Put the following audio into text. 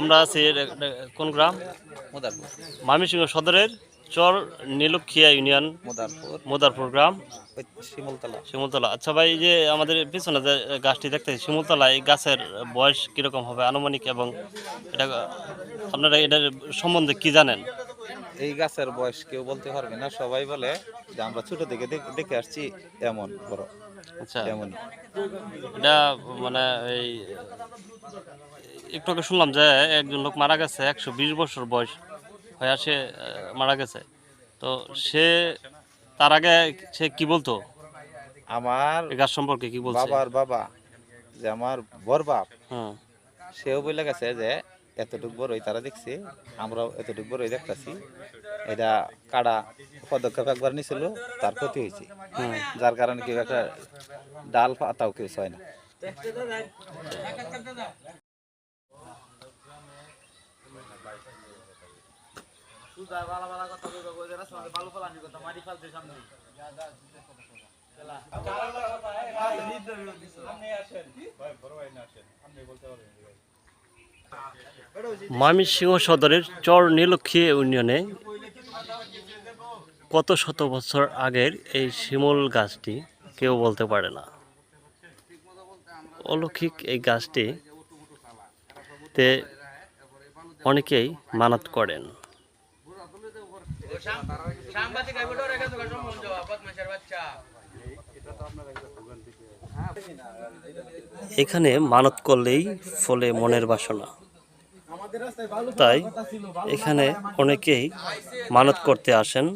আমরা আছি কোন গ্রাম? মোদারপুর। মামিসিংহ সদরের চর নীলক্ষিয়া ইউনিয়ন মোদারপুর। মোদারপুর গ্রাম। শিমুলতলা। শিমুলতলা। আচ্ছা ভাই যে আমাদের পিছনে যে গাছটি দেখতেছি শিমুলতলা এই গাছের বয়স কীরকম হবে আনুমানিক এবং এটা আপনারা এটার সম্বন্ধে কি জানেন? এই গাছের বয়স কেউ বলতে পারবে না। সবাই বলে যে আমরা ছোট থেকে দেখ- আসছি এমন বড়। আচ্ছা। এমন। এটা মানে এই একটু আগে শুনলাম যে একজন লোক মারা গেছে একশো বিশ বছর বয়স হয়ে আসে মারা গেছে। তো সে তার আগে সে কি বলতো? আমার গাছ সম্পর্কে কি বলছে? বাবার বাবা যে আমার বর বাপ হুম সেও বলে গেছে যে এতটুক বড়ই তারা দেখছে আমরাও এতটুক বড়ই দেখতেছি। এটা কাড়া পদক্ষেপ একবার নিছিল তার ক্ষতি হয়েছে। যার কারণে কেউ একটা ডাল পাতাও কেউ ছয় না। ময়মনসিংহ সদরের চর নীলক্ষী ইউনিয়নে কত শত বছর আগের এই শিমুল গাছটি কেউ বলতে পারে না। অলৌকিক এই গাছটি তে অনেকেই মানত করেন। এখানে মানত করলেই ফলে মনের বাসনা। তাই এখানে অনেকেই মানত করতে আসেন।